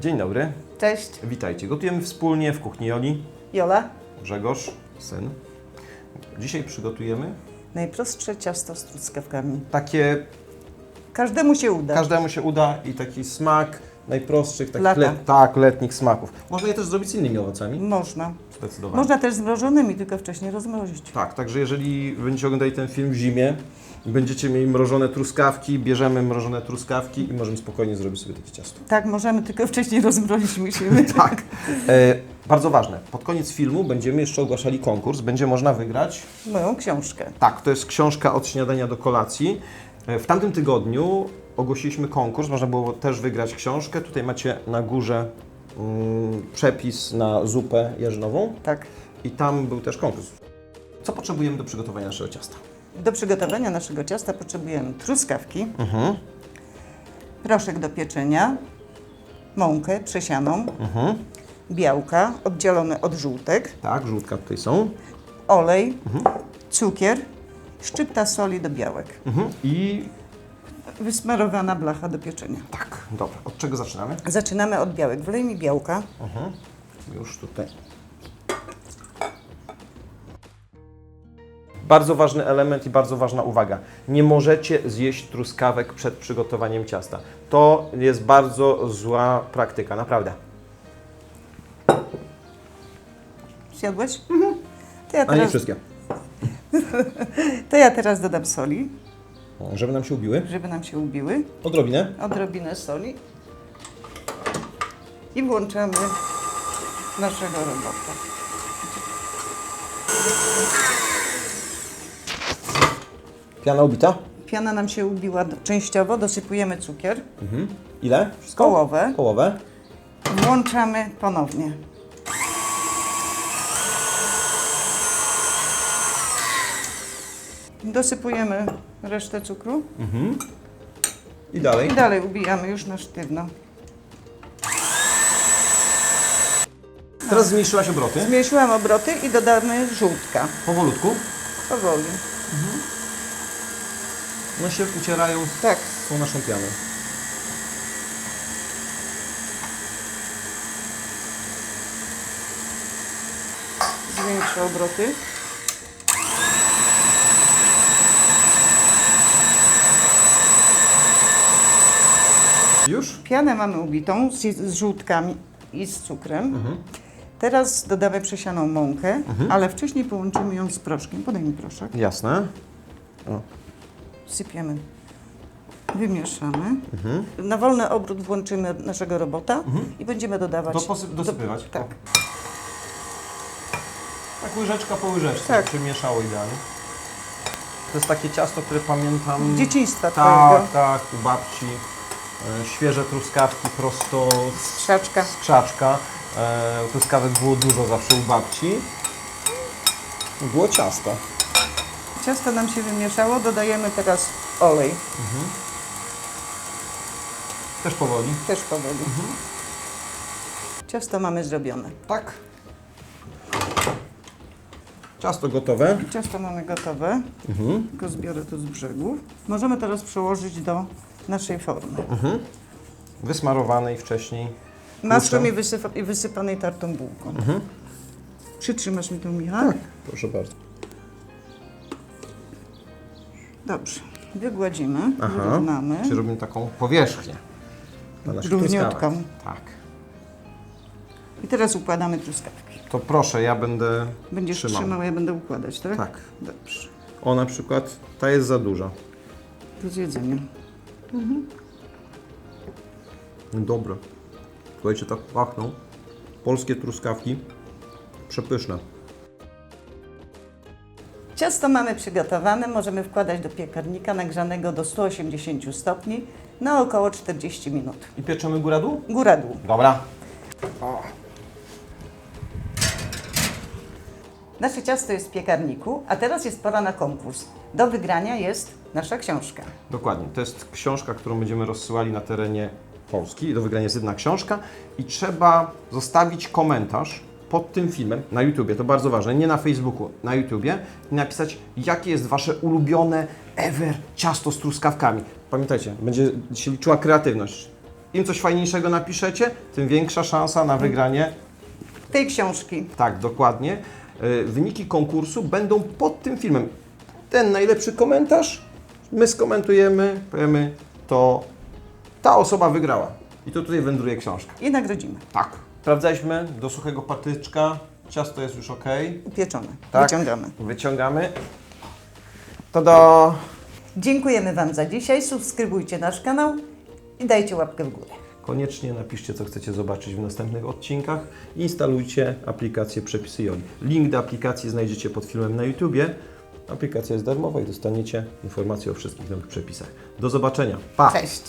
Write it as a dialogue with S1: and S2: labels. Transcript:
S1: Dzień dobry,
S2: Cześć,
S1: witajcie. Gotujemy wspólnie w kuchni Joli.
S2: Jola.
S1: Grzegorz, syn. Dzisiaj przygotujemy
S2: Najprostsze ciasto z truskawkami.
S1: takie,
S2: Każdemu się uda.
S1: każdemu się uda i taki smak najprostszych,
S2: Lata.
S1: let, tak, letnich smaków. Można je też zrobić z innymi owocami,
S2: Można.
S1: zdecydowanie.
S2: Można też z mrożonymi, tylko wcześniej rozmrozić.
S1: Tak, także jeżeli będziecie oglądali ten film w zimie, będziecie mieli mrożone truskawki, bierzemy mrożone truskawki i możemy spokojnie zrobić sobie takie ciasto.
S2: Tak, możemy, tylko wcześniej rozmrozić musimy.
S1: Tak. E, bardzo ważne, pod koniec filmu będziemy jeszcze ogłaszali konkurs, będzie można wygrać
S2: Moją książkę.
S1: Tak, to jest książka od śniadania do kolacji. E, W tamtym tygodniu ogłosiliśmy konkurs, można było też wygrać książkę. Tutaj macie na górze mm, przepis na zupę jarzynową
S2: Tak.
S1: i tam był też konkurs. Co potrzebujemy do przygotowania naszego ciasta?
S2: Do przygotowania naszego ciasta potrzebujemy truskawki,
S1: Mhm,
S2: proszek do pieczenia, mąkę przesianą,
S1: mhm.
S2: białka oddzielone od żółtek,
S1: Tak, żółtka tutaj są.
S2: olej, cukier, szczypta soli do białek.
S1: Mhm. I
S2: Wysmarowana blacha do pieczenia.
S1: tak, dobra, od czego zaczynamy?
S2: Zaczynamy od białek. Wlej mi białka.
S1: Mhm. Już tutaj. Bardzo ważny element i bardzo ważna uwaga. Nie możecie zjeść truskawek przed przygotowaniem ciasta. To jest bardzo zła praktyka, naprawdę.
S2: Zjadłeś? To, ja
S1: A nie
S2: teraz,
S1: wszystkie.
S2: to ja teraz dodam soli,
S1: Żeby nam się ubiły.
S2: żeby nam się ubiły.
S1: Odrobinę.
S2: Odrobinę soli. I włączamy naszego robota.
S1: Piana ubita.
S2: Piana nam się ubiła częściowo, dosypujemy cukier,
S1: Mhm. Ile? Wszystko?
S2: połowę.
S1: Połowę.
S2: Włączamy ponownie. Dosypujemy resztę cukru
S1: I dalej.
S2: i dalej ubijamy już na sztywno.
S1: Teraz zmniejszyłaś obroty.
S2: Zmniejszyłam obroty i dodamy żółtka.
S1: Powolutku.
S2: Powoli.
S1: One się ucierają
S2: Tak.
S1: z tą naszą pianą.
S2: Zwiększę obroty.
S1: Już?
S2: Pianę mamy ubitą z, z żółtkami i z cukrem. Teraz dodamy przesianą mąkę, ale wcześniej połączymy ją z proszkiem. Podaj mi proszek.
S1: Jasne.
S2: Sypiemy. Wymieszamy. Na wolny obrót włączymy naszego robota i będziemy dodawać.
S1: To posy- dosypywać?
S2: tak.
S1: Tak łyżeczka po łyżeczce,
S2: Tak.
S1: tak. się mieszało idealnie. To jest takie ciasto, które pamiętam...
S2: Dzieciństwa
S1: Tak,
S2: twojego.
S1: tak, u babci. E, świeże truskawki prosto z
S2: Krzaczka.
S1: z krzaczka. E, truskawek było dużo zawsze u babci. Było ciasto.
S2: Ciasto nam się wymieszało, dodajemy teraz olej.
S1: Też powoli.
S2: Też powoli. Ciasto mamy zrobione.
S1: Tak. Ciasto gotowe.
S2: Ciasto mamy gotowe.
S1: Mhm.
S2: Tylko zbiorę to z brzegów. Możemy teraz przełożyć do naszej formy.
S1: Wysmarowanej wcześniej.
S2: Masłem i, wysypa, i wysypanej tartą bułką. Przytrzymasz mi to, Michał?
S1: Tak. Proszę bardzo.
S2: Dobrze. Wygładzimy,
S1: Aha.
S2: wyrównamy.
S1: Czyli robimy taką powierzchnię. na naszych
S2: Równiutką.
S1: Tak.
S2: I teraz układamy truskawki.
S1: To proszę, ja będę
S2: Będziesz
S1: trzymał.
S2: trzymał, ja będę układać, tak?
S1: Tak.
S2: Dobrze.
S1: O, na przykład ta jest za duża.
S2: Do zjedzenia.
S1: Dobre. Słuchajcie, tak pachną. Polskie truskawki. Przepyszne.
S2: Ciasto mamy przygotowane, możemy wkładać do piekarnika nagrzanego do 180 stopni na około 40 minut.
S1: I pieczemy góra-dół?
S2: Góra-dół.
S1: Dobra.
S2: Nasze ciasto jest w piekarniku, a teraz jest pora na konkurs. Do wygrania jest nasza książka.
S1: Dokładnie. To jest książka, którą będziemy rozsyłali na terenie Polski. Do wygrania jest jedna książka i trzeba zostawić komentarz pod tym filmem na YouTubie, to bardzo ważne, nie na Facebooku, na YouTubie napisać, jakie jest Wasze ulubione ever ciasto z truskawkami. Pamiętajcie, będzie się liczyła kreatywność. im coś fajniejszego napiszecie, tym większa szansa na wygranie
S2: Tej książki.
S1: Tak, dokładnie. E, Wyniki konkursu będą pod tym filmem. Ten najlepszy komentarz my skomentujemy, powiemy, to ta osoba wygrała. I to tutaj wędruje książka.
S2: I nagrodzimy.
S1: Tak. Sprawdzaliśmy do suchego patyczka. Ciasto jest już ok.
S2: Upieczone.
S1: Tak.
S2: Wyciągamy.
S1: Wyciągamy. Tada!
S2: Dziękujemy Wam za dzisiaj. Subskrybujcie nasz kanał i dajcie łapkę w górę.
S1: Koniecznie napiszcie, co chcecie zobaczyć w następnych odcinkach. Instalujcie aplikację Przepisy Joli. Link do aplikacji znajdziecie pod filmem na YouTubie. Aplikacja jest darmowa i dostaniecie informacje o wszystkich nowych przepisach. Do zobaczenia. Pa!
S2: Cześć.